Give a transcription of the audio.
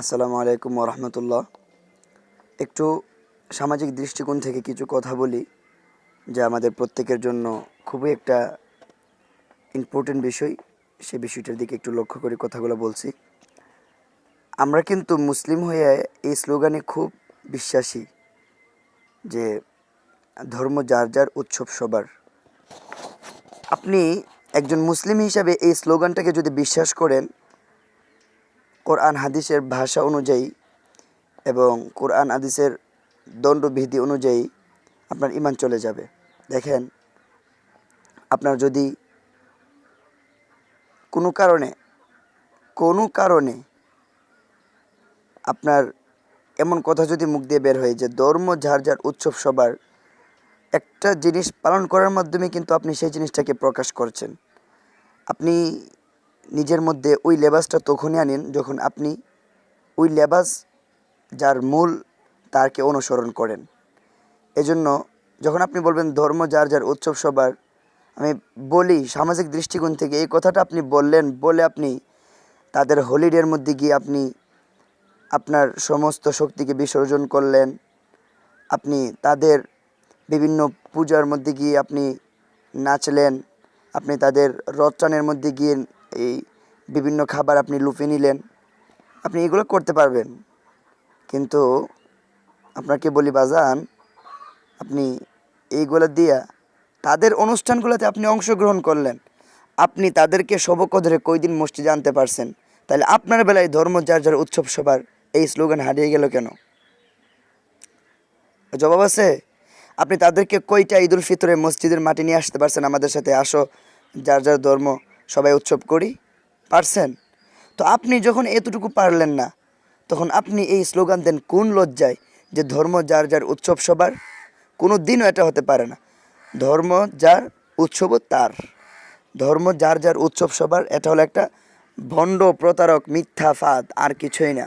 আসসালামু আলাইকুম রহমতুল্লাহ একটু সামাজিক দৃষ্টিকোণ থেকে কিছু কথা বলি, যা আমাদের প্রত্যেকের জন্য খুবই একটা ইম্পর্টেন্ট বিষয়। সে বিষয়টার দিকে একটু লক্ষ্য করে কথাগুলো বলছি। আমরা কিন্তু মুসলিম হয়ে এই স্লোগানে খুব বিশ্বাসী যে ধর্ম যার যার উৎসব সবার। আপনি একজন মুসলিম হিসাবে এই স্লোগানটাকে যদি বিশ্বাস করেন কোরআন হাদিসের ভাষা অনুযায়ী এবং কোরআন হাদিসের দণ্ডবিধি অনুযায়ী আপনার ইমান চলে যাবে। দেখেন, আপনার যদি কোনো কারণে কোনো কারণে আপনার এমন কথা যদি মুখ দিয়ে বের হয় যে ধর্ম যার উৎসব সবার, একটা জিনিস পালন করার মাধ্যমে কিন্তু আপনি সেই জিনিসটাকে প্রকাশ করছেন। আপনি নিজের মধ্যে ওই লেবাসটা তখনই আনেন যখন আপনি ওই লেবাস যার মূল তারকে অনুসরণ করেন। এজন্য যখন আপনি বলবেন ধর্ম যার যার উৎসব সবার, আমি বলি সামাজিক দৃষ্টিকোণ থেকে এই কথাটা আপনি বললেন বলে আপনি তাদের হলিডের মধ্যে গিয়ে আপনি আপনার সমস্ত শক্তিকে বিসর্জন করলেন। আপনি তাদের বিভিন্ন পূজার মধ্যে গিয়ে আপনি নাচলেন। আপনি তাদের রথটানের মধ্যে গিয়ে এই বিভিন্ন খাবার আপনি লুফে নিলেন, আপনি এগুলো করতে পারবেন। কিন্তু আপনাকে বলি, বাজান, আপনি এইগুলো দিয়া তাদের অনুষ্ঠানগুলোতে আপনি অংশগ্রহণ করলেন। আপনি তাদেরকে সবক ধরে কয়দিন মসজিদে আনতে পারছেন? তাহলে আপনার বেলায় ধর্ম যার যার উৎসব সবার, এই স্লোগান হারিয়ে গেল কেন? জবাব আছে? আপনি তাদেরকে কয়টা ঈদুল ফিতরে মসজিদের মাটি নিয়ে আসতে পারছেন আমাদের সাথে? আসো, যার যার ধর্ম সবাই উৎসব করি, পারছেন? তো আপনি যখন এতটুকু পারলেন না, তখন আপনি এই স্লোগান দেন কোন লজ্জায় যে ধর্ম যার যার উৎসব সবার? কোনো দিনও এটা হতে পারে না। ধর্ম যার উৎসবও তার। ধর্ম যার যার উৎসব সবার, এটা হলো একটা ভণ্ড প্রতারক, মিথ্যা ফাঁদ, আর কিছুই না।